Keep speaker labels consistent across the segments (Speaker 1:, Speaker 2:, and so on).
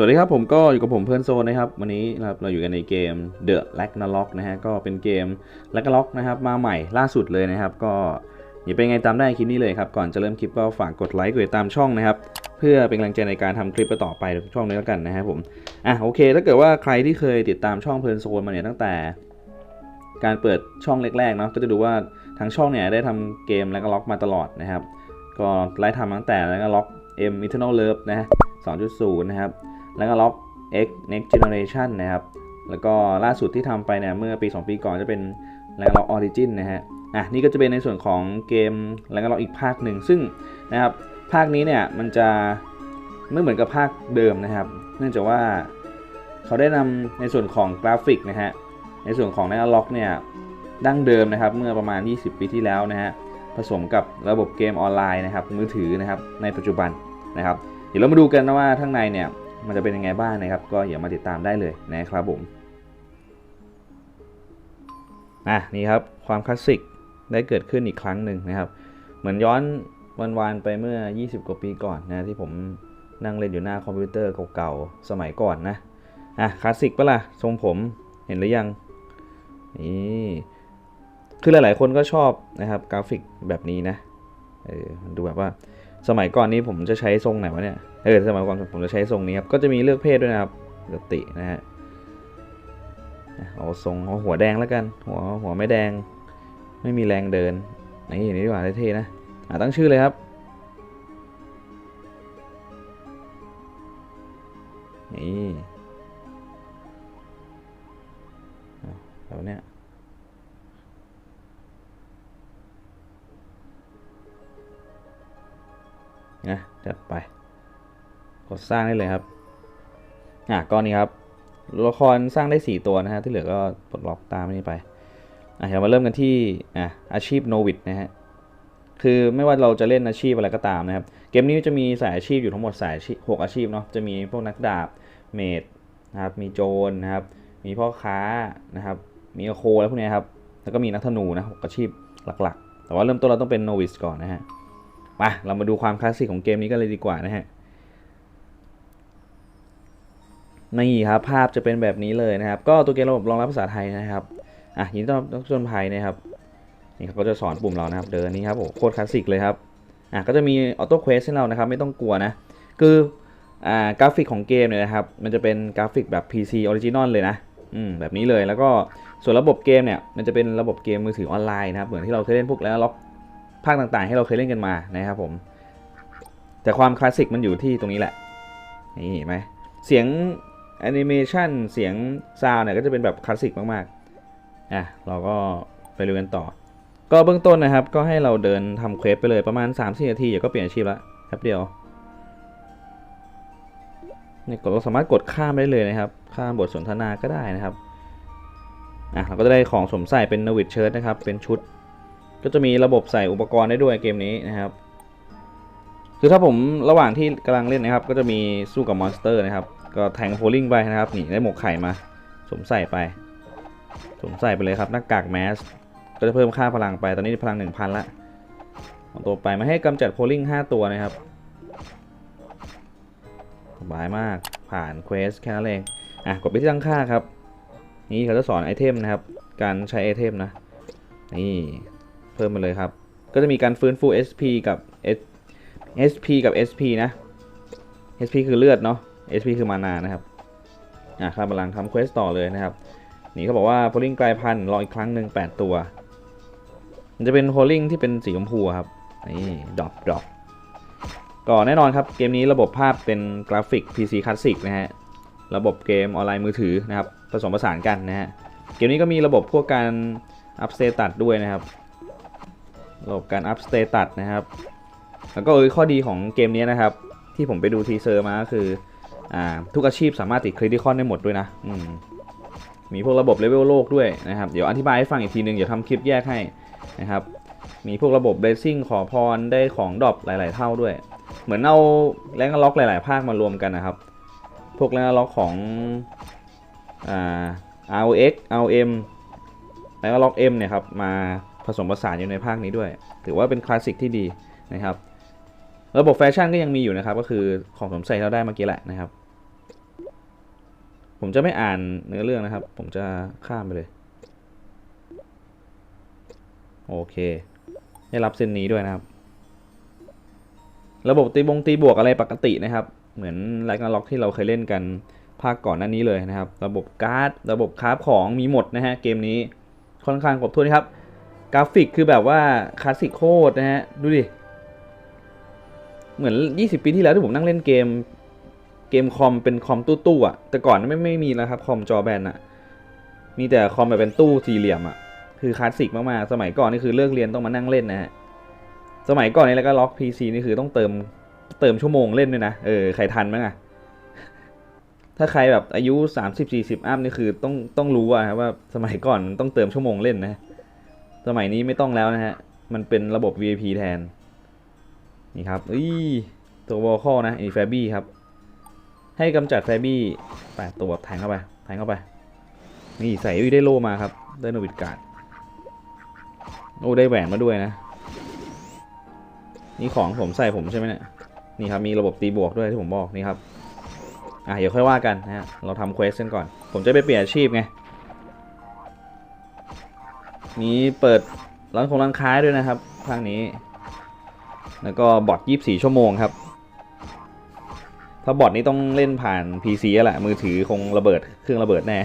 Speaker 1: สวัสดีครับผมก็อยู่กับผมเพื่อนโซนนะครับ วันนี้นะครับเราอยู่กันในเกม The Ragnarok นะฮะก็เป็นเกม Ragnarok นะครับมาใหม่ล่าสุดเลยนะครับ ก็อย่าเป็นไงตามได้คลิปนี้เลยครับ ก่อนจะเริ่มคลิปก็ฝากกดไลค์กดติดตามช่องนะครับ เพื่อเป็นกำลังใจในการทำคลิปต่อไปช่องนี้แล้วกันนะครับผมอะโอเคถ้าเกิดว่าใครที่เคยติดตามช่องเพลินโซนมาเนี่ยตั้งแต่ การเปิดช่องแรกๆเนาะก็จะดูว่าทางช่องเนี่ยได้ทำเกม Ragnarok มาตลอดนะครับ ก็ไล่ทำตั้งแต่ Ragnarok M Eternal Love นะฮะ2.0นะครับ แล้วก็ล็อก X Next Generation นะครับ แล้วก็ล่าสุดที่ทำไปเนี่ยเมื่อปี 2 ปีก่อนจะเป็นแล้วก็ล็อก Origin นะฮะ อะนี่ก็จะเป็นในส่วนของเกมแล้วก็ล็อกอีกภาคหนึ่ง ซึ่งนะครับภาคนี้เนี่ยมันจะไม่เหมือนกับภาคเดิมนะครับ เนื่องจากว่าเขาได้นำในส่วนของกราฟิกนะฮะ ในส่วนของในล็อกเนี่ยดั้งเดิมนะครับเมื่อประมาณ 20 ปีที่แล้วนะฮะผสมกับระบบเกมออนไลน์นะครับมือถือนะครับในปัจจุบันนะครับ เดี๋ยวเรามาดูกันนะว่าข้างในเนี่ย มันจะเป็นยังไงบ้างนะครับ ก็อย่ามาติดตามได้เลยนะครับผมอะนี่ครับความคลาสสิกได้เกิดขึ้นอีกครั้งหนึ่งนะครับ เหมือนย้อนวันวานไปเมื่อ 20 กว่าปีก่อนนะที่ผมนั่งเล่นอยู่หน้าคอมพิวเตอร์เก่าๆสมัยก่อนนะอะคลาสสิกปะล่ะทรงผมเห็นหรือยังนี่คือหลายๆคนก็ชอบนะครับกราฟิกแบบนี้นะเออมันดูแบบว่า สมัยก่อนนี้ผมจะใช้ทรงไหนวะเนี่ย เออ สมัยก่อนผมจะใช้ทรงนี้ครับ ก็จะมีเลือกเพศด้วยนะครับปกตินะฮะอะเอาทรงเอาหัวแดงแล้วกัน หัวหัวไม่แดง ไม่มีแรงเดิน นี่อย่างนี้ดีกว่าเท่ๆนะอะตั้งชื่อเลยครับ นี่อะแล้วเนี่ย นะจัดไป กดสร้างได้เลยครับอะก้อนนี้ครับละครสร้างได้ 4 ตัวนะฮะที่เหลือก็ปลดล็อกตามนี้ไปอะเดี๋ยวมาเริ่มกันที่อะอาชีพโนวิดนะฮะคือไม่ว่าเราจะเล่นอาชีพอะไรก็ตามนะครับ เกมนี้จะมีสายอาชีพอยู่ทั้งหมดสายชีพหกอาชีพเนาะจะมีพวกนักดาบเมดนะครับมีโจรนะครับ มีพ่อค้านะครับ มีโคแล้วพวกนี้ครับแล้วก็มีนักธนูนะหกอาชีพหลักๆ แต่ว่าเริ่มต้นเราต้องเป็นโนวิสก่อนนะฮะ มาเรามาดูความคลาสสิกของเกมนี้กันเลยดีกว่านะฮะนี่ครับภาพจะเป็นแบบนี้เลยนะครับ ก็ตัวเกมระบบรองรับภาษาไทยนะครับอะยินดีต้อนรับทุกชนภัยนะครับนี่เขาก็จะสอนปุ่มเรานะครับ เดินนี้ครับโอ้โคตรคลาสสิกเลยครับอะก็จะมีออโต้เควสให้เรานะครับ ไม่ต้องกลัวนะ คืออ่ากราฟิกของเกมเนี่ยนะครับ มันจะเป็นกราฟิกแบบ PC Original เลยนะอืมแบบนี้เลยแล้วก็ส่วนระบบเกมเนี่ยมันจะเป็นระบบเกมมือถือออนไลน์นะครับเหมือนที่เราเคยเล่นพวกแล้วล็อก ภาคต่างๆ ให้เราเคยเล่นกันมานะครับผม แต่ความคลาสสิกมันอยู่ที่ตรงนี้แหละ นี่เห็นไหมเสียงแอนิเมชันเสียงซาวเนี่ยก็จะเป็นแบบคลาสสิกมากๆอะเราก็ไปดูกันต่อ ก็เบื้องต้นนะครับ ก็ให้เราเดินทำเควสไปเลยประมาณ3-4นาทีเดี๋ยวก็เปลี่ยนอาชีพละแป๊บเดียวนี่กดเราสามารถกดข้ามได้เลยนะครับ ข้ามบทสนทนาก็ได้นะครับ อะเราก็จะได้ของสมใส่เป็นนวิดเชิร์ตนะครับ เป็นชุด ก็จะมีระบบใส่อุปกรณ์ได้ด้วยเกมนี้นะครับ คือถ้าผมระหว่างที่กำลังเล่นนะครับ ก็จะมีสู้กับมอนสเตอร์นะครับ ก็แทงโพลิงไปนะครับนี่ได้หมวกไข่มาสวมใส่ไปสวมใส่ไปเลยครับหน้ากากแมสก็จะเพิ่มค่าพลังไปตอนนี้พลัง 1,000 ละเอาตัวไปมาให้กำจัดโพลิง5 ตัวนะครับสบายมากผ่านเควสแค่นั้นเองอะกดไปที่ตั้งค่าครับ นี่เขาจะสอนไอเทมนะครับ การใช้ไอเทมนะ นี่ พิ่มมาเลยครับ ก็จะมีการฟื้นฟู SP กับ S SP กับ SP นะ SP คือเลือดเนาะ SP คือมานานะครับ อะค่าพลังทำเควสต่อเลยนะครับ นี่เขาบอกว่าโพลิงกลายพันธุ์รออีกครั้งหนึ่ง8 ตัว มันจะเป็นโพลิงที่เป็นสีชมพูครับ นี่ดรอปดอปก็แน่นอนครับ เกมนี้ระบบภาพเป็นกราฟิก PC คลาสสิกนะฮะ ระบบเกมออนไลน์มือถือนะครับ ผสมผสานกันนะฮะ เกมนี้ก็มีระบบพวกการอัพเตตัสด้วยนะครับ ระบบการอัพสเตตัสนะครับ แล้วก็ข้อดีของเกมนี้นะครับ ที่ผมไปดูทีเซอร์มาก็คืออ่าทุกอาชีพสามารถติดคริติคอนได้หมดด้วยนะอืมมีพวกระบบเลเวลโลกด้วยนะครับ เดี๋ยวอธิบายให้ฟังอีกทีหนึง เดี๋ยวทำคลิปแยกให้นะครับ มีพวกระบบเบสซิ่งขอพรได้ของดรอปหลาย ๆ เท่าด้วย เหมือนเอาแรงล็อกหลาย ๆ ภาคมารวมกันนะครับ พวกแรงล็อกของอ่า ROX RM แล้วก็ล็อก M เนี่ยครับ มา สมผสานอยู่ในภาคนี้ด้วย ถือว่าเป็นคลาสสิกที่ดีนะครับ ระบบแฟชั่นก็ยังมีอยู่นะครับ ก็คือของสมใส่เราได้เมื่อกี้แหละนะครับ ผมจะไม่อ่านเนื้อเรื่องนะครับ ผมจะข้ามไปเลย โอเค ได้รับเส้นนี้ด้วยนะครับ ระบบตีบงตีบวกอะไรปกตินะครับ เหมือนไลน์ล็อกที่เราเคยเล่นกันภาคก่อนหน้านี้เลยนะครับ ระบบการ์ด ระบบคราฟของมีหมดนะฮะ เกมนี้ค่อนข้างครบถ้วนครับ กราฟิกคือแบบว่าคลาสสิกโคตรนะฮะ ดูดิ เหมือน 20 ปีที่แล้วที่ผมนั่งเล่นเกม เกมคอมเป็นคอมตู้ๆอะ แต่ก่อนไม่ไม่มีแล้วครับคอมจอแบนอะ มีแต่คอมแบบเป็นตู้สี่เหลี่ยมอะ คือคลาสสิกมากๆ สมัยก่อนนี่คือเลิกเรียนต้องมานั่งเล่นนะฮะ สมัยก่อนนี่แล้วก็ล็อก PC นี่คือต้องเติมเติมชั่วโมงเล่นด้วยนะ เออ ใครทันมั้งอะถ้าใครแบบอายุ 30 40 อัพนี่คือต้องต้องรู้อะครับว่าสมัยก่อนต้องเติมชั่วโมงเล่นนะ สมัยนี้ไม่ต้องแล้วนะฮะ มันเป็นระบบ VIP แทน นี่ครับอุ้ตัววอลคอนะอีแฟบี้ครับ ให้กำจัดแฟบี้แปดตัวแทงเข้าไปแทงเข้าไป นี่ใส่อุ้ยได้โลมาครับ ได้โนวิดการ์ดโอ้ได้แหวนมาด้วยนะ นี่ของผมใส่ผมใช่ไหมเนี่ย นี่ครับมีระบบตีบวกด้วยที่ผมบอกนี่ครับ อะเดี๋ยวค่อยว่ากันนะฮะ เราทำเควสกันก่อน ผมจะไปเปลี่ยนอาชีพไง นี้เปิดร้านของร้านค้าด้วยนะครับภาคนี้ แล้วก็บอท24 ชั่วโมงครับ ถ้าบอทนี้ต้องเล่นผ่าน PC แล้วแหละ มือถือคงระเบิดเครื่องระเบิดแน่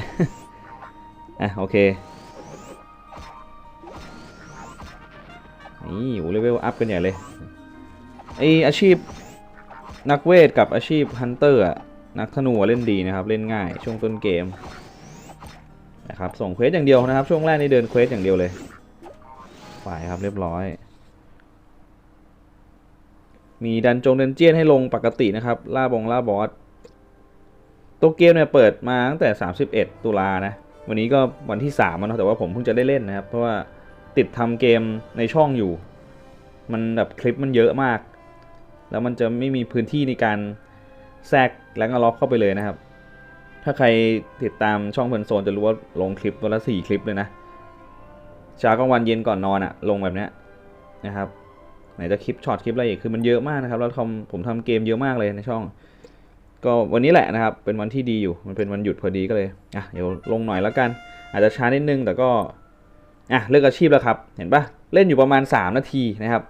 Speaker 1: อะโอเคนี่โอ้เลเวลอัพกันใหญ่เลยไออาชีพนักเวทกับอาชีพฮันเตอร์อะนักธนูเล่นดีนะครับ เล่นง่ายช่วงต้นเกม นะครับส่งเควสอย่างเดียวนะครับ ช่วงแรกนี่เดินเควสอย่างเดียวเลยฝ่ายครับเรียบร้อย มีดันจงเดนเจียนให้ลงปกตินะครับล่าบงล่าบอสตัวเกมเนี่ยเปิดมาตั้งแต่ 31 ตุลานะวันนี้ก็วันที่3แล้วเนะแต่ว่าผมเพิ่งจะได้เล่นนะครับ เพราะว่าติดทำเกมในช่องอยู่ มันแบบคลิปมันเยอะมาก แล้วมันจะไม่มีพื้นที่ในการแทรกแรงล็อกเข้าไปเลยนะครับ ถ้าใครติดตามช่องเพลินโซนจะรู้ว่าลงคลิปวันละสี่คลิปเลยนะเช้ากลางวันเย็นก่อนนอนอะลงแบบเนี้ยนะครับไหนจะคลิปช็อตคลิปอะไรอีกคือมันเยอะมากนะครับแล้วทำผมทำเกมเยอะมากเลยในช่อง ก็วันนี้แหละนะครับ เป็นวันที่ดีอยู่มันเป็นวันหยุดพอดีก็เลยอะเดี๋ยวลงหน่อยแล้วกัน อาจจะช้านิดนึงแต่ก็อะเลือกอาชีพแล้วครับ เห็นปะเล่นอยู่ประมาณ 3 นาทีนะครับ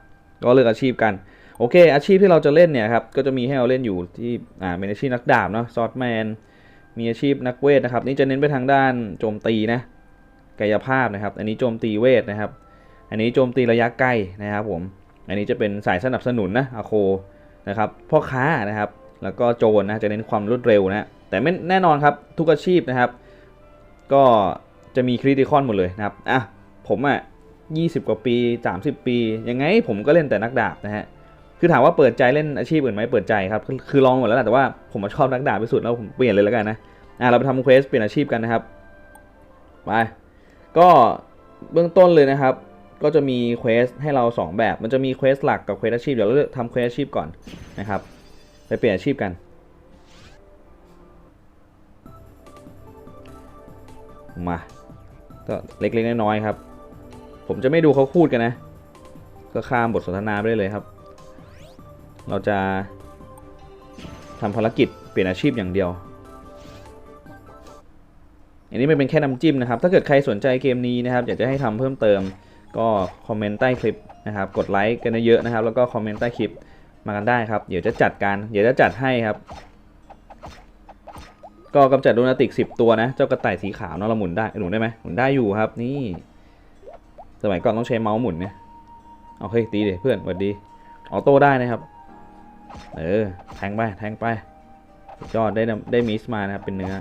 Speaker 1: ก็เลือกอาชีพกันโอเค อาชีพที่เราจะเล่นเนี่ยครับก็จะมีให้เราเล่นอยู่ที่อ่าเป็นอาชีพนักดาบเนาะซอสแมน มีอาชีพนักเวทนะครับ นี่จะเน้นไปทางด้านโจมตีนะกายภาพนะครับ อันนี้โจมตีเวทนะครับ อันนี้โจมตีระยะใกล้นะครับผม อันนี้จะเป็นสายสนับสนุนนะอาโคนะครับพ่อค้านะครับ แล้วก็โจรนะจะเน้นความรวดเร็วนะแต่ไม่แน่นอนครับทุกอาชีพนะครับ ก็จะมีคริติคอนหมดเลยนะครับอะผมอะ20 กว่าปี 30 ปี ยังไงผมก็เล่นแต่นักดาบนะฮะ คือถามว่าเปิดใจเล่นอาชีพอื่นไหมเปิดใจครับ คือลองหมดแล้วแหละแต่ว่าผมมาชอบนักดาบที่สุดแล้วผมเปลี่ยนเลยแล้วกันนะ อะเราไปทำเควสเปลี่ยนอาชีพกันนะครับ ไป ก็เบื้องต้นเลยนะครับ ก็จะมีเควสให้เรา 2 แบบ มันจะมีเควสหลักกับเควสอาชีพ เดี๋ยวเราทำเควสอาชีพก่อนนะครับ ไปเปลี่ยนอาชีพกัน มา ก็เล็กๆน้อยๆครับ ผมจะไม่ดูเขาพูดกันนะ ก็ข้ามบทสนทนาไปเลยครับ เราจะทำภารกิจเปลี่ยนอาชีพอย่างเดียว อันนี้มันเป็นแค่น้ำจิ้มนะครับ ถ้าเกิดใครสนใจเกมนี้นะครับ อยากจะให้ทำเพิ่มเติมก็คอมเมนต์ใต้คลิปนะครับ กดไลค์กันเยอะนะครับ แล้วก็คอมเมนต์ใต้คลิปมากันได้ครับ เดี๋ยวจะจัดการเดี๋ยวจะจัดให้ครับ ก็กำจัดโดนาติก 10 ตัวนะ เจ้ากระต่ายสีขาวเนาะเราหมุนได้หมุนได้ไหมหมุนได้อยู่ครับ นี่ สมัยก่อนต้องใช้เมาส์หมุนเนี่ย เอาเฮ้ยตีเดี๋ยเพื่อนสวัสดี ออโต้ได้นะครับ เออ แทงไป แทงไปยอดได้ได้มิสมานะครับ เป็นเนื้อ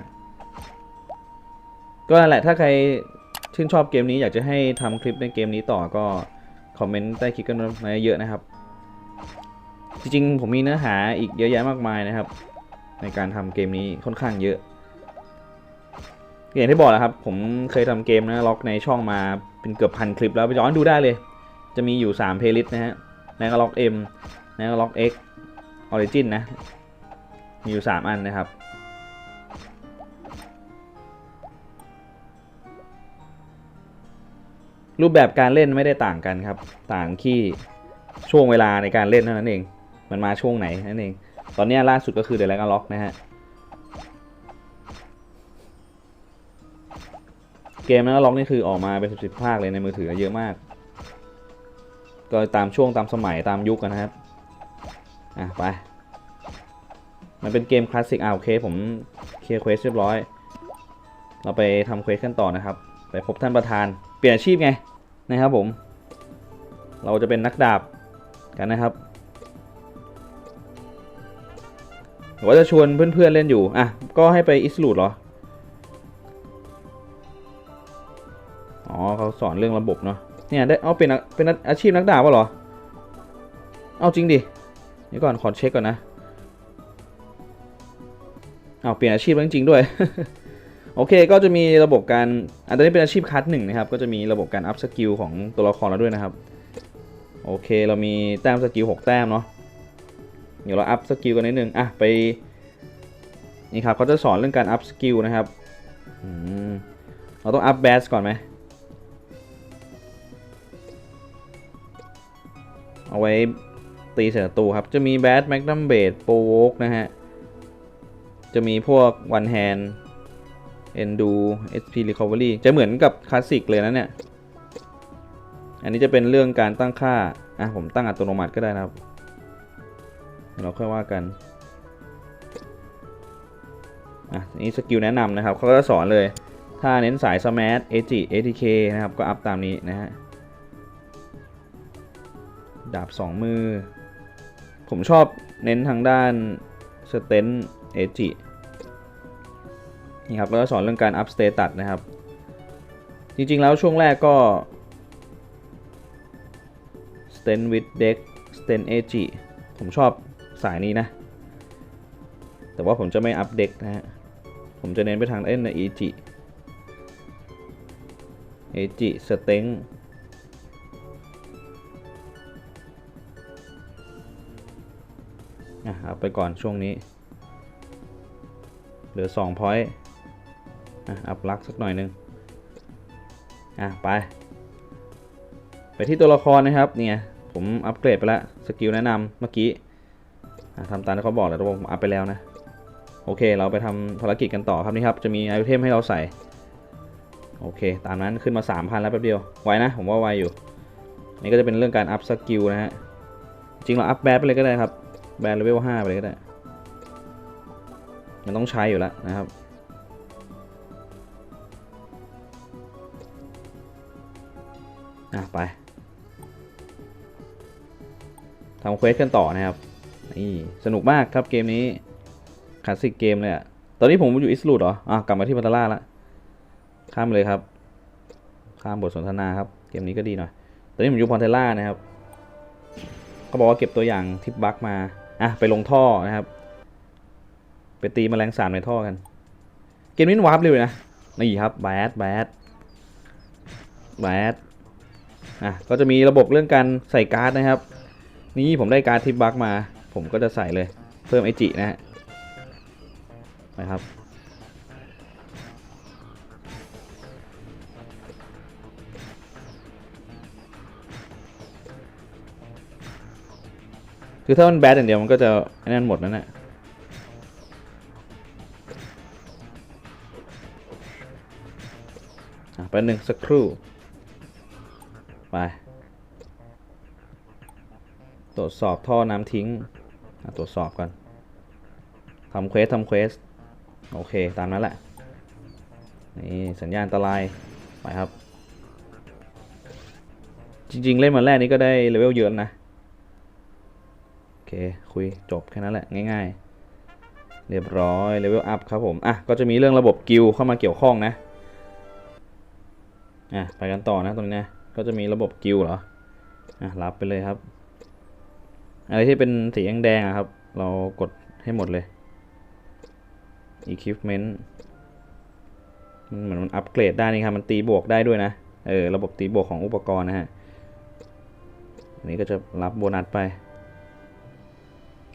Speaker 1: ก็อันแหละ ถ้าใครชื่นชอบเกมนี้อยากจะให้ทำคลิปในเกมนี้ต่อก็ คอมเมนต์ใต้คลิปกันมาเยอะนะครับ จริงๆ ผมมีเนื้อหาอีกเยอะแยะมากมายนะครับ ในการทำเกมนี้ค่อนข้างเยอะอย่างที่บอกแหละครับ ผมเคยทำเกมนะล็อกในช่องมาเป็นเกือบพันคลิปแล้วไปย้อนดูได้เลย จะมีอยู่3 playlist นะฮะในก็ล็อก M ในก็ล็อก X Origin นะ มีอยู่ 3 อันนะครับ รูปแบบการเล่นไม่ได้ต่างกันครับ ต่างที่ช่วงเวลาในการเล่นเท่านั้นเอง มันมาช่วงไหนนั่นเอง ตอนนี้ล่าสุดก็คือ The l a g Unlock นะฮะ เกมนะล็อกนี่คือออกมาเป็นสิบสิบภาคเลยในมือถือเยอะมาก ก็ตามช่วงตามสมัยตามยุคกันนะครับ อะไป มันเป็นเกมคลาสสิกอ่าโอเคผมเคลียร์เควสเรียบร้อย เราไปทำเควสกันต่อนะครับ ไปพบท่านประธาน เปลี่ยนอาชีพไงนะครับผม เราจะเป็นนักดาบกันนะครับว่าจะชวนเพื่อนๆเล่นอยู่ อะ ก็ให้ไปอิสลูดเหรอ อ๋อเขาสอนเรื่องระบบเนาะ เนี่ยได้ เอาเป็นเป็นอาชีพนักดาบวะเหรอ เอาจริงดิ เดี๋ยวก่อนขอเช็คก่อนนะเอาเปลี่ยนอาชีพจริงๆด้วย โอเคก็จะมีระบบการอันนี้เป็นอาชีพคัสหนึ่งนะครับ ก็จะมีระบบการอัพสกิลของตัวละครเราด้วยนะครับ โอเคเรามีแต้มสกิล6แต้มเนาะเดี๋ยวเราอัพสกิลกันนิดนึงอะไปนี่ครับเขาจะสอนเรื่องการอัพสกิลนะครับเราต้องอัพแบสก่อนไหมเอาไว้ ตีเสือตูครับ จะมีแบดแมกนัมเบดโปวกนะฮะ จะมีพวกวันแฮนเอนดูเอสพีรีคอเวอรี่จะเหมือนกับคลาสสิกเลยนะเนี่ย อันนี้จะเป็นเรื่องการตั้งค่า อะ ผมตั้งอัตโนมัติก็ได้นะครับ เราค่อยว่ากัน อะ นี่สกิลแนะนำนะครับเขาก็จะสอนเลย ถ้าเน้นสายสมาร์ทเอจิเอทีเคนะครับ ก็อัพตามนี้นะฮะดาบ2มือ ผมชอบเน้นทางด้านสเตนเอจินี่ครับแล้วก็สอนเรื่องการอัพสเตตัสนะครับ จริงๆแล้วช่วงแรกก็ s t e n with deck s t e n a g ผมชอบสายนี้นะ แต่ว่าผมจะไม่อัพเด็กนะฮะ ผมจะเน้นไปทางเล่นใน e g e g s t e n เอาไปก่อนช่วงนี้ เหลือ2 point อะอัพลักสักหน่อยหนึง อะ ไป ไปที่ตัวละครนะครับ เนี่ย ผมอัปเกรดไปแล้ว สกิลแนะนำเมื่อกี้ทำตามที่เขาบอกแล้วแต่ว่าผมอัพไปแล้วนะ โอเค เราไปทำภารกิจกันต่อครับนี่ครับ จะมีไอเทมให้เราใส่ โอเค ตามนั้นขึ้นมา 3,000 แล้วแป๊บเดียว ไวนะ ผมว่าไวอยู่ นี่ก็จะเป็นเรื่องการอัพสกิลนะฮะ จริงเราอัพแบดไปเลยก็ได้ครับ แบนเลเวล5ไปเลยก็ได้ มันต้องใช้อยู่แล้วนะครับ อะ ไปทำเควสกันต่อนะครับ นี่ สนุกมากครับเกมนี้คลาสสิกเกมเลยอะตอนนี้ผมอยู่อิสลูดเหรอ อะ กลับมาที่พัตตาล่าละ ข้ามเลยครับ ข้ามบทสนทนาครับ เกมนี้ก็ดีหน่อย ตอนนี้ผมอยู่พอนเทล่านะครับ เขาบอกว่าเก็บตัวอย่างทิปบัคมา อะไปลงท่อนะครับไปตีแมลงสาบในท่อกัน เกมนี้วาร์ปเร็วเลยนะนี่ครับแบดแบดแบดอะก็จะมีระบบเรื่องการใส่การ์ดนะครับ นี่ผมได้การ์ดทิปบักมา ผมก็จะใส่เลยเพิ่มไอจินะฮะนะครับ คือถ้ามันแบดอย่างเดียวมันก็จะนั่นหมดนั่นแหละไปหนึ่งสักครู่ ไป ตรวจสอบท่อน้ำทิ้ง ตรวจสอบก่อนทำเควสทำเควส โอเค ตามนั้นแหละ นี่ สัญญาณอันตราย ไปครับ จริง ๆ เล่นมาแรกนี้ก็ได้เลเวลเยอะนะ อเค คุยจบแค่นั้นแหละง่ายๆ เรียบร้อยเลเวลอัพครับผม อะ ก็จะมีเรื่องระบบกิลเข้ามาเกี่ยวข้องนะ อะ ไปกันต่อนะตรงนี้นะก็จะมีระบบกิลเหรอ อะ รับไปเลยครับ อะไรที่เป็นสีแดงๆครับ เรากดให้หมดเลย equipment มันเหมือนมันอัปเกรดได้นี่ครับ มันตีบวกได้ด้วยนะ เออ ระบบตีบวกของอุปกรณ์นะฮะอันนี้ก็จะรับโบนัสไป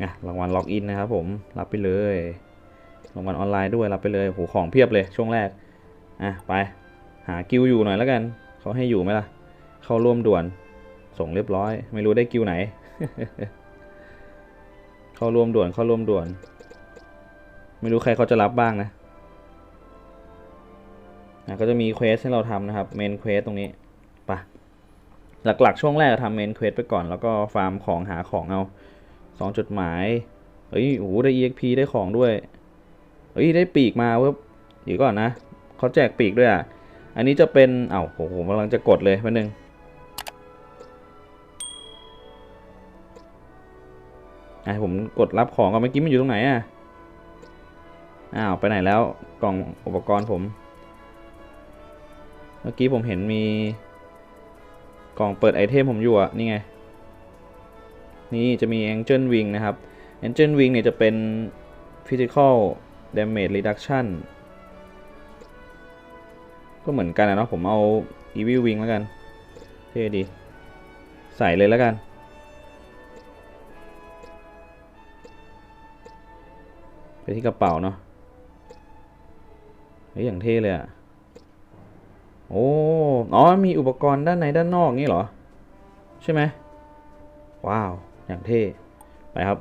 Speaker 1: อะรางวัลล็อกอินนะครับผมรับไปเลยรางวัลออนไลน์ด้วยรับไปเลยโหของเพียบเลยช่วงแรกอะไปหากิวอยู่หน่อยแล้วกันเขาให้อยู่ไหมล่ะ เข้าร่วมด่วน ส่งเรียบร้อย ไม่รู้ได้กิวไหน เข้าร่วมด่วนเข้าร่วมด่วน ไม่รู้ใครเขาจะรับบ้างนะอะก็จะมีเควสให้เราทำนะครับเมนเควสตรงนี้ไปะหลักๆ ช่วงแรกทำเมนเควสไปก่อน แล้วก็ฟาร์มของหาของเอา สองจุดหมาย เฮ้ยโอ้โหได้ EXP ได้ของด้วย เฮ้ย ได้ปีกมาเว้ยเดี๋ยวก่อนนะเขาแจกปีกด้วยอะ อันนี้จะเป็นเอ้าโหผมกำลังจะกดเลยแป๊บนึงไอผมกดรับของก็เมื่อกี้มันอยู่ตรงไหนอะ อ้าว ไปไหนแล้วกล่องอุปกรณ์ผม เมื่อกี้ผมเห็นมีกล่องเปิดไอเทมผมอยู่อะ นี่ไง นี่จะมี Angel Wing นะครับ Angel Wing เนี่ยจะเป็น Physical Damage Reduction ก็เหมือนกันนะเนาะผมเอา Evil Wing แล้วกัน เท่ดี ใส่เลยแล้วกัน ไปที่กระเป๋าเนาะเฮ้ยอย่างเท่เลยอะโอ้ อ๋อ มีอุปกรณ์ด้านในด้านนอกงี้เหรอ ใช่ไหมว้าว อย่างเท่ ไปครับ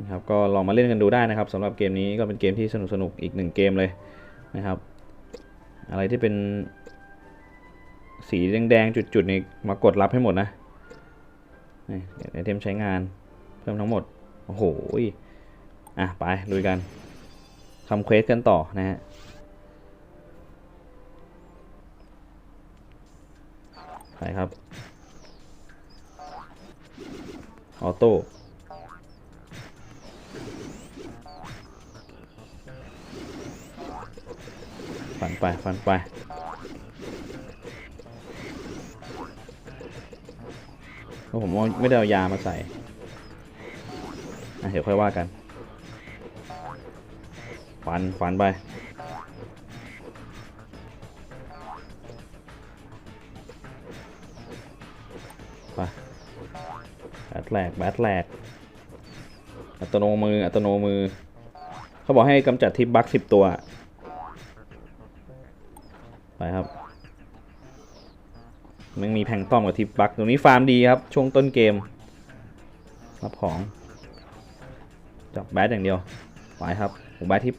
Speaker 1: นะครับก็ลองมาเล่นกันดูได้นะครับสำหรับเกมนี้ก็เป็นเกมที่สนุกสนุกๆอีกหนึ่งเกมเลยนะครับ อะไรที่เป็นสีแดงๆจุดๆนี่มากดรับให้หมดนะนไอเทมใช้งานเพิ่มทั้งหมด โอ้โหอะ ไปลุยกันทำเควสกันต่อนะฮะ ไปครับ ออโต้ ฟันไป ฟันไปเพราะผมว่าไม่ได้เอายามาใส่เดี๋ยวค่อยว่ากัน ฟัน ฟันไป แบตแหลกแบตแหลกอัตโนมืออัตโนมือ เขาบอกให้กำจัดทิปบัคสิบตัว ไปครับมันมีแพงต้อมกับทิปบัคตรงนี้ฟาร์มดีครับ ช่วงต้นเกม รับของ จับแบทอย่างเดียวไปครับผมแบทที่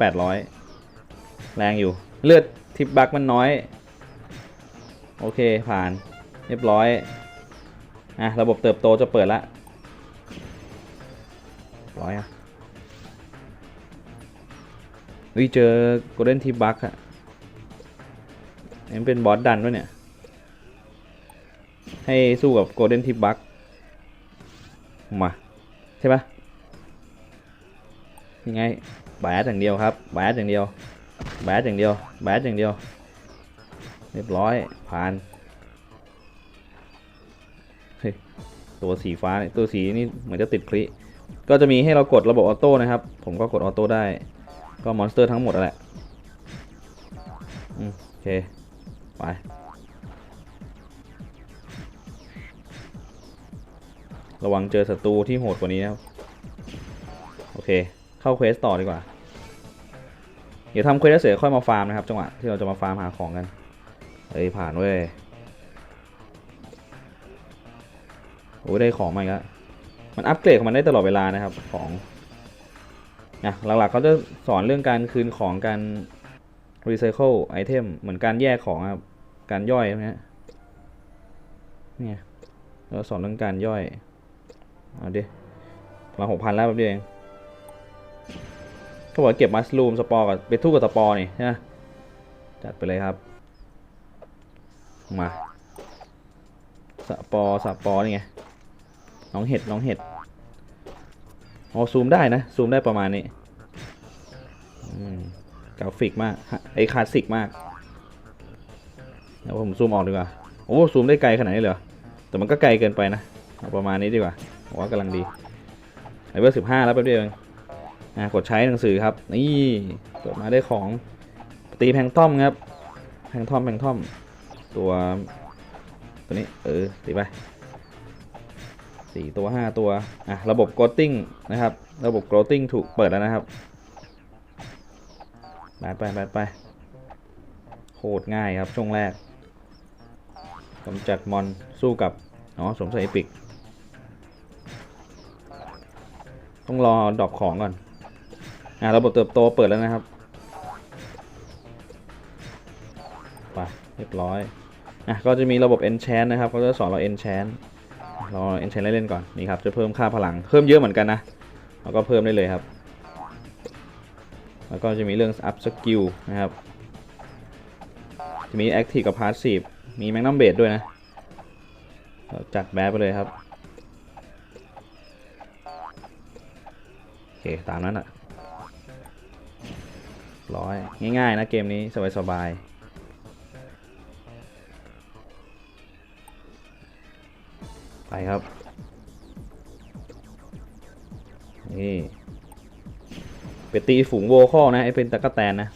Speaker 1: 800 แรงอยู่ เลือดทิปบัคมันน้อย โอเคผ่าน เรียบร้อย อะ ระบบเติบโตจะเปิดละ ร้อยอะเฮ้ยเจอโกลเด้นทิปบัคอะนี่มันเป็นบอสดันด้วยเนี่ย ให้สู้กับโกลเด้นทิปบัคมา ใช่ปะยังไงแบดอย่างเดียวครับแบดอย่างเดียวแบดอย่างเดียวแบดอย่างเดียว เรียบร้อยผ่านตัวสีฟ้าตัวสีนี่เหมือนจะติดคลิ ก็จะมีให้เรากดระบบออโต้นะครับ ผมก็กดออโต้ได้ ก็มอนสเตอร์ทั้งหมดนั่นแหละโอเค ไประวังเจอศัตรูที่โหดกว่านี้นะครับ โอเค เข้าเควสต่อดีกว่า เดี๋ยวทำเควสแล้เสร็จค่อยมาฟาร์มนะครับ จังหวะที่เราจะมาฟาร์มหาของกัน เฮ้ย ผ่านเว้ย โอ้ยได้ของมาอีกแล้ว มันอัปเกรดของมันได้ตลอดเวลานะครับของนะหลักๆเขาจะสอนเรื่องการคืนของการรีไซเคิลไอเทมเหมือนการแยกของครับการย่อยนะฮะเนี่ยแล้วสอนเรื่องการย่อยเอาดิมาหกพันแล้วแป๊บเดียวเองเขาบอกเก็บมัสลูมสปอร์กับไปทู่กับสปอร์นี่ใช่ไหมจัดไปเลยครับ มาสปอร์สปอร์นี่ไง น้องเห็ดน้องเห็ดอ๋อซูมได้นะ ซูมได้ประมาณนี้กราฟิกมากไอคลาสสิกมากเดี๋ยวผมซูมออกดีกว่า โอ้ซูมได้ไกลขนาดนี้เลยหรอ แต่มันก็ไกลเกินไปนะเอาประมาณนี้ดีกว่าผมว่ากำลังดีไอเบอร์สิบห้าแล้วแป๊บเดียวเองอะกดใช้หนังสือครับ นี่กดมาได้ของตีแพงทอมครับ แพงทอมแพงทอม ตัว ตัวนี้ เออ ตีไป สี่ตัวห้าตัว อะ ระบบกรอตติ้งนะครับ ระบบกรอตติ้งถูกเปิดแล้วนะครับไปไปไปไปโคดง่ายครับ ช่วงแรกกำจัดมอนสู้กับอ๋อสมใส่ปิก ต้องรอดอกของก่อน อะ ระบบเติบโตเปิดแล้วนะครับ ไป เรียบร้อย อะ ก็จะมีระบบ enchant นะครับเขาจะสอนเรา enchant เรา enchant เล่นก่อนนี่ครับจะเพิ่มค่าพลังเพิ่มเยอะเหมือนกันนะเราก็เพิ่มได้เลยครับ แล้วก็จะมีเรื่อง up skill นะครับจะมี active กับ passive มี magnum base ด้วยนะจัดแบดไปเลยครับโอเคตามนั้นอะร้อยง่ายๆนะเกมนี้สบายๆ ไปครับ นี่ไปตีฝูงโวคอลนะไอเป็นตะกะแตนนะ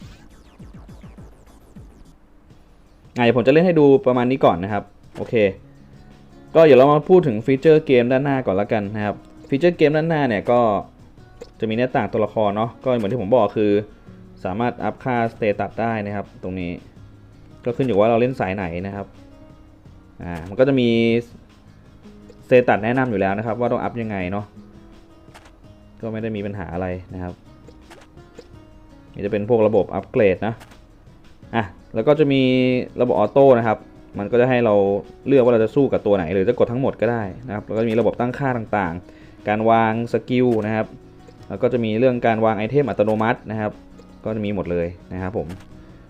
Speaker 1: อะเดี๋ยผมจะเล่นให้ดูประมาณนี้ก่อนนะครับ โอเค ก็เดี๋ยวเรามาพูดถึงฟีเจอร์เกมด้านหน้าก่อนละกันนะครับฟีเจอร์เกมด้านหน้าเนี่ยก็จะมีหน้าต่างตัวละครเนาะก็เหมือนที่ผมบอกคือสามารถอัพค่าสเตตัสได้นะครับ ตรงนี้ ก็ขึ้นอยู่ว่าเราเล่นสายไหนนะครับอ่ามันก็จะมี เตตัสแนะนำอยู่แล้วนะครับ ว่าต้องอัพยังไงเนาะก็ไม่ได้มีปัญหาอะไรนะครับนี่จะเป็นพวกระบบอัปเกรดนะอะแล้วก็จะมีระบบออโต้นะครับมันก็จะให้เราเลือกว่าเราจะสู้กับตัวไหน หรือจะกดทั้งหมดก็ได้นะครับแล้วก็มีระบบตั้งค่าต่างๆ การวางสกิลนะครับ แล้วก็จะมีเรื่องการวางไอเทมอัตโนมัตินะครับ ก็จะมีหมดเลยนะครับผม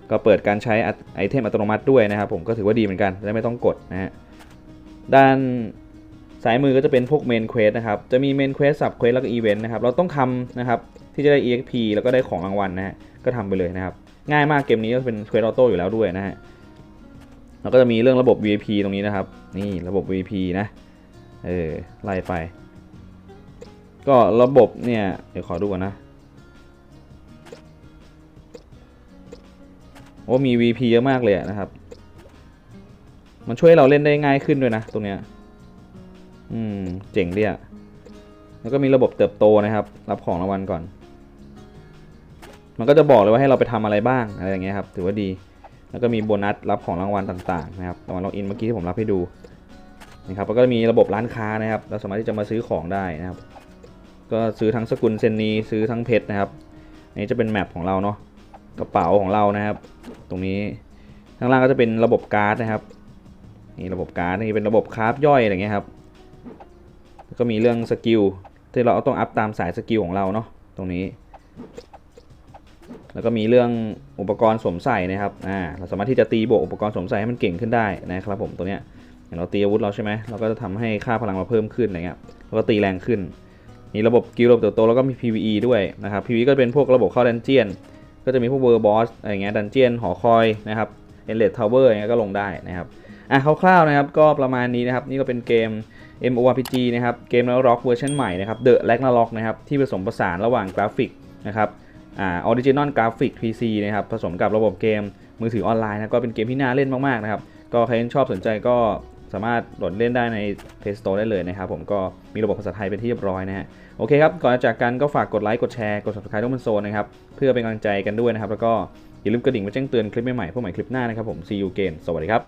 Speaker 1: ก็เปิดการใช้ไอเทมอัตโนมัติด้วยนะครับ ผมก็ถือว่าดีเหมือนกันจะได้ไม่ต้องกดนะฮะด้าน ซ้ายมือก็จะเป็นพวกเมนเควสนะครับ จะมีเมนเควสสับเควสแล้วก็อีเวนต์นะครับ เราต้องทำนะครับที่จะได้ EXP แล้วก็ได้ของรางวัลนะฮะ ก็ทำไปเลยนะครับ ง่ายมากเกมนี้ก็เป็นเควสออโต้อยู่แล้วด้วยนะฮะ แล้วก็จะมีเรื่องระบบ VIP ตรงนี้นะครับ นี่ระบบ VIP นะ เออไล่ไป ก็ระบบเนี่ย เดี๋ยวขอดูก่อนนะโอ้มี VP เยอะมากเลยนะครับ มันช่วยเราเล่นได้ง่ายขึ้นด้วยนะ ตรงเนี้ย อืม เจ๋งดีอะแล้วก็มีระบบเติบโตนะครับ รับของรางวัลก่อน มันก็จะบอกเลยว่าให้เราไปทำอะไรบ้างอะไรอย่างเงี้ยครับ ถือว่าดี แล้วก็มีโบนัสรับของรางวัลต่างๆนะครับรางวัลล็อกอินเมื่อกี้ที่ผมรับให้ดูนะครับแล้วก็มีระบบร้านค้านะครับ เราสามารถที่จะมาซื้อของได้นะครับ ก็ซื้อทั้งสกุลเซนนีซื้อทั้งเพชรนะครับ อันนี้จะเป็นแมปของเราเนาะ กระเป๋าของเรานะครับ ตรงนี้ข้างล่างก็จะเป็นระบบการ์ดนะครับ นี่ระบบการ์ดนี่เป็นระบบคราฟย่อยอะไรเงี้ยครับ ก็มีเรื่องสกิลที่เราต้องอัพตามสายสกิลของเราเนาะตรงนี้ แล้วก็มีเรื่องอุปกรณ์สวมใส่นะครับอ่าเราสามารถที่จะตีบวกอุปกรณ์สวมใส่ให้มันเก่งขึ้นได้นะครับผมตัวเนี้ยอย่างเราตีอาวุธเราใช่ไหมเราก็จะทำให้ค่าพลังเราเพิ่มขึ้นอะไรเงี้ยแล้วก็ตีแรงขึ้นมีระบบกิลด์ระบบเติบโตแล้วก็มี PVE ด้วยนะครับ PVE ก็เป็นพวกระบบเข้าดันเจียน ก็จะมีพวกเวอร์บอสอะไรเงี้ยดันเจียนหอคอยนะครับเอเลดทาวเวอร์อย่างเงี้ยก็ลงได้นะครับอะคร่าวๆนะครับก็ประมาณนี้นะครับ นี่ก็เป็นเกม MORPG นะครับเกมแล้วร็อกเวอร์ชันใหม่นะครับ The Ragnarok นะครับที่ผสมผสานระหว่างกราฟิกนะครับออริจินอลกราฟิก PC นะครับผสมกับระบบเกมมือถือออนไลน์นะก็เป็นเกมที่น่าเล่นมากๆนะครับก็ใครชอบสนใจก็สามารถโหลดเล่นได้ใน Play Store ได้เลยนะครับผมก็มีระบบภาษาไทยเป็นที่เรียบร้อยนะฮะโอเคครับ ก่อนจะจากกันก็ฝากกดไลค์กดแชร์กด subscribe ทุกมันโซนนะครับ เพื่อเป็นกำลังใจกันด้วยนะครับ แล้วก็อย่าลืมกระดิ่งมาแจ้งเตือนคลิปใหม่ๆพวกใหม่คลิปหน้านะครับผม see you again สวัสดีครับ